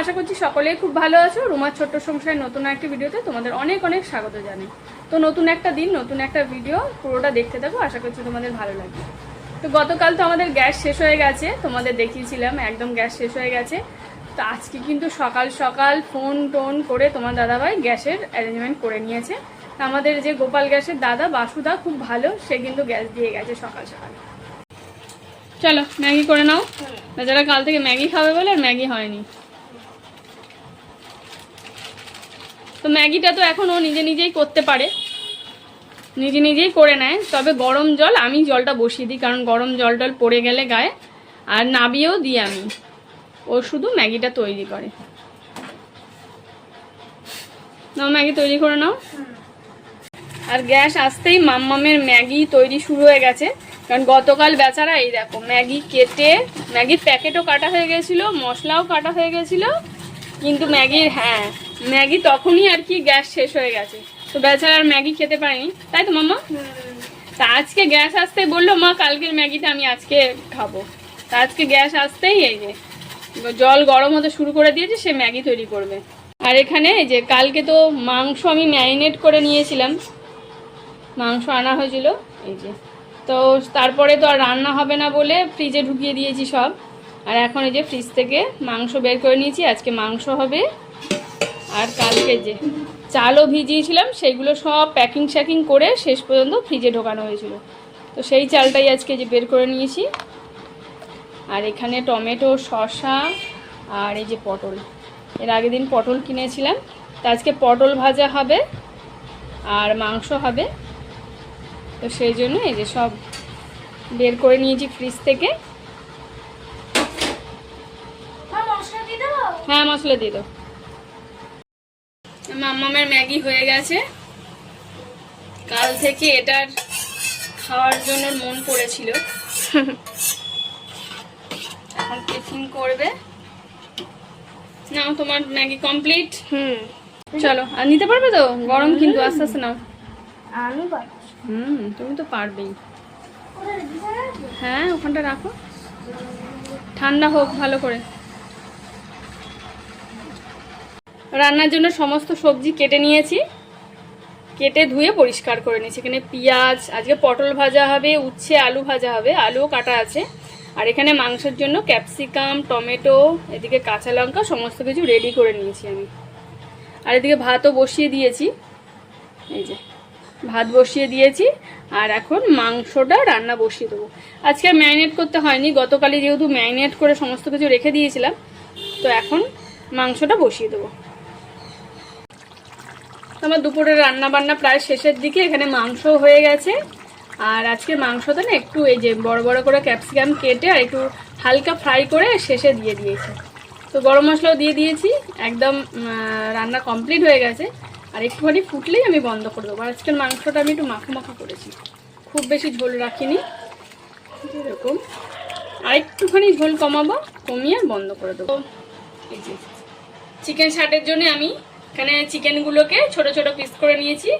আশা করছি সকলেই খুব ভালো আছো। রুমার ছোট্ট সংসারের নতুন একটা ভিডিওতে তোমাদের অনেক অনেক স্বাগত জানাই। তো নতুন একটা দিন নতুন একটা ভিডিও পুরোটা দেখতে থাকো আশা করছি তোমাদের ভালো লাগবে। তো গতকাল তো আমাদের গ্যাস শেষ হয়ে গেছে তোমাদের দেখিয়েছিলাম একদম গ্যাস শেষ হয়ে গেছে। তো আজকে কিন্তু সকাল সকাল ফোন টোন করে তোমার দাদাভাই গ্যাসের অ্যারেঞ্জমেন্ট করে নিয়েছে। তা আমাদের যে গোপাল গ্যাসের দাদা বাসুদা খুব ভালো সে কিন্তু গ্যাস দিয়ে গেছে সকাল সকাল। চলো ম্যাগি করে নাও। বেচারা কাল থেকে ম্যাগি খাবে বলে আর ম্যাগি হয়নি। তো ম্যাগিটা তো এখন ও নিজে নিজেই করতে পারে। নিজে নিজেই করে নেয়। তবে গরম জল আমি জলটা বসিয়ে দিই, কারণ গরম জল টল পড়ে গেলে গায়ে। আর নাবিয়েও দিই আমি। ও শুধু ম্যাগিটা তৈরি করে। নাও ম্যাগি তৈরি করে নাও। আর গ্যাস আসতেই মাম্মামের ম্যাগি তৈরি শুরু হয়ে গেছে। কারণ গতকাল বেচারা এই দেখো, ম্যাগি কেটে, ম্যাগির প্যাকেটও কাটা হয়ে গেছিল, মশলাও কাটা হয়ে গেছিল। কিন্তু ম্যাগির হ্যাঁ ম্যাগি তখনই আর কি গ্যাস শেষ হয়ে গেছে। তো বেচারা আর ম্যাগি খেতে পারেনি। তাই তো মামা তা আজকে গ্যাস আসতে বলল মা কালকের ম্যাগিটা আমি আজকে খাব। তা আজকে গ্যাস আসতেই এই যে জল গরম হতে শুরু করে দিয়েছে সে ম্যাগি তৈরি করবে। আর এখানে এই যে কালকে তো মাংস আমি ম্যারিনেট করে নিয়েছিলাম। মাংস আনা হয়েছিল এই যে। তো তারপরে তো আর রান্না হবে না বলে ফ্রিজে ঢুকিয়ে দিয়েছি সব। আর এখন এই যে ফ্রিজ থেকে মাংস বের করে নিয়েছি আজকে মাংস হবে আর কালকে যে চালও ভিজিয়েছিলাম সেইগুলো সব প্যাকিং শ্যাকিং করে শেষ পর্যন্ত ফ্রিজে ঢোকানো হয়েছিল। তো সেই চালটাই আজকে যে বের করে নিয়েছি। আর এখানে টমেটো শসা আর এই যে পটল। এর আগের দিন পটল কিনেছিলাম। তো আজকে পটল ভাজা হবে আর মাংস হবে। তো সেই জন্য এই যে সব বের করে নিয়েছি ফ্রিজ থেকে। হ্যাঁ মশলা দিয়ে দাও। মাম্মামের ম্যাগি হয়ে গেছে। কাল থেকে এটার খাওয়ার জন্য মন পড়েছিল। এখন টিফিন করবে। নাও তোমার ম্যাগি কমপ্লিট। হুম। চলো আর নিতে পারবে তো? গরম কিন্তু আস্তে আস্তে নাও। আমি হুম তুমি তো পারবেই। হ্যাঁ ওখানটা রাখো। ঠান্ডা হোক ভালো করে। রান্নার জন্য সমস্ত সবজি কেটে নিয়েছি। কেটে ধুয়ে পরিষ্কার করে নিয়েছি। এখানে পেঁয়াজ, আজকে পটল ভাজা হবে, উচ্ছে, আলু ভাজা হবে, আলুও কাটা আছে। আর এখানে মাংসের জন্য ক্যাপসিকাম, টমেটো, এদিকে কাঁচা লঙ্কা, সমস্ত কিছু রেডি করে নিয়েছি আমি। আর এদিকে ভাতও বসিয়ে দিয়েছি। এই যে, ভাত বসিয়ে দিয়েছি। আর এখন মাংসটা রান্না বসিয়ে দেবো। আজকে ম্যারিনেট করতে হয়নি। গতকালই যেহেতু ম্যারিনেট করে সমস্ত কিছু রেখে দিয়েছিলাম, তো এখন মাংসটা বসিয়ে দেবো। আমার দুপুরের রান্না বান্না প্রায় শেষের দিকে, এখানে মাংস হয়ে গেছে। আর আজকে মাংসটা না একটু এই যে বড় বড় করে ক্যাপসিকাম কেটে আর একটু হালকা ফ্রাই করে শেষে দিয়ে দিয়েছি। তো গরম মশলাও দিয়ে দিয়েছি, একদম রান্না কমপ্লিট হয়ে গেছে। আর একটুখানি ফুটলেই আমি বন্ধ করে দেবো। আর আজকের মাংসটা আমি একটু মাখো মাখো করেছি। খুব বেশি ঝোল রাখিনি। এরকম। আর একটুখানি ঝোল কমাবো, কমিয়ে বন্ধ করে দেবো। চিকেন শার্টের জন্য আমি এখানে চিকেনগুলোকে ছোট ছোট পিস করে নিয়েছি।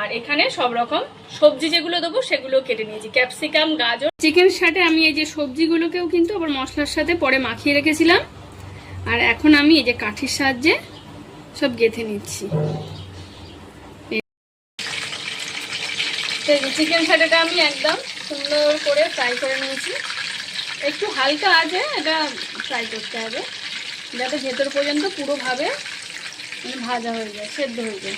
আর এখানে সব রকম সবজি যেগুলো দেবো সেগুলো কেটে নিয়েছি। ক্যাপসিকাম, গাজর। চিকেন শার্টে আমি এই যে সবজিগুলোকেও কিন্তু আবার মশলার সাথে পরে মাখিয়ে রেখেছিলাম। আর এখন আমি এই যে কাঠির সাহায্যে সব গেঁথে নিচ্ছি। চিকেন শার্টেটা আমি একদম সুন্দর করে ফ্রাই করে নিয়েছি। একটু হালকা আছে এটা ফ্রাই করতে হবে। যাতে ভেতর পর্যন্ত পুরোভাবে ভাজা হয়ে যায়, সেদ্ধ হয়ে যায়।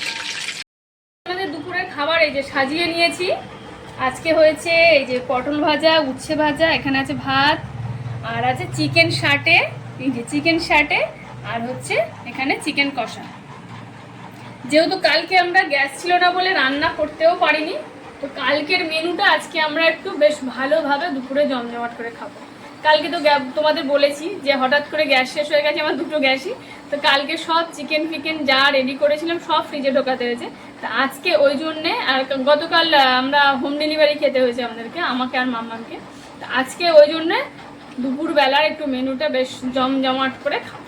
আমাদের দুপুরের খাবার, এই যে সাজিয়ে নিয়েছি। আজকে হয়েছে এই যে পটল ভাজা, উচ্ছে ভাজা, এখানে আছে ভাত, আর আছে চিকেন শার্টে এই যে চিকেন শার্টে আর হচ্ছে এখানে চিকেন কষা। যেহেতু কালকে আমরা গ্যাস ছিল না বলে রান্না করতেও পারিনি, তো কালকের মেনুটা আজকে আমরা একটু বেশ ভালোভাবে দুপুরে জমজমাট করে খাব। কালকে তো তোমাদের বলেছি যে হঠাৎ করে গ্যাস শেষ হয়ে গেছে, আমার দুটো গ্যাসই। তো কালকে সব চিকেন ফিকেন যা রেডি করেছিলাম, সব ফ্রিজে ঢোকাতে হয়েছে। তা আজকে ওই জন্যে আর গতকাল আমরা হোম ডেলিভারি খেতে হয়েছে আমাদেরকে, আমাকে আর মাম্মাকে তা আজকে ওই জন্যে দুপুরবেলার একটু মেনুটা বেশ জমজমাট করে খাব।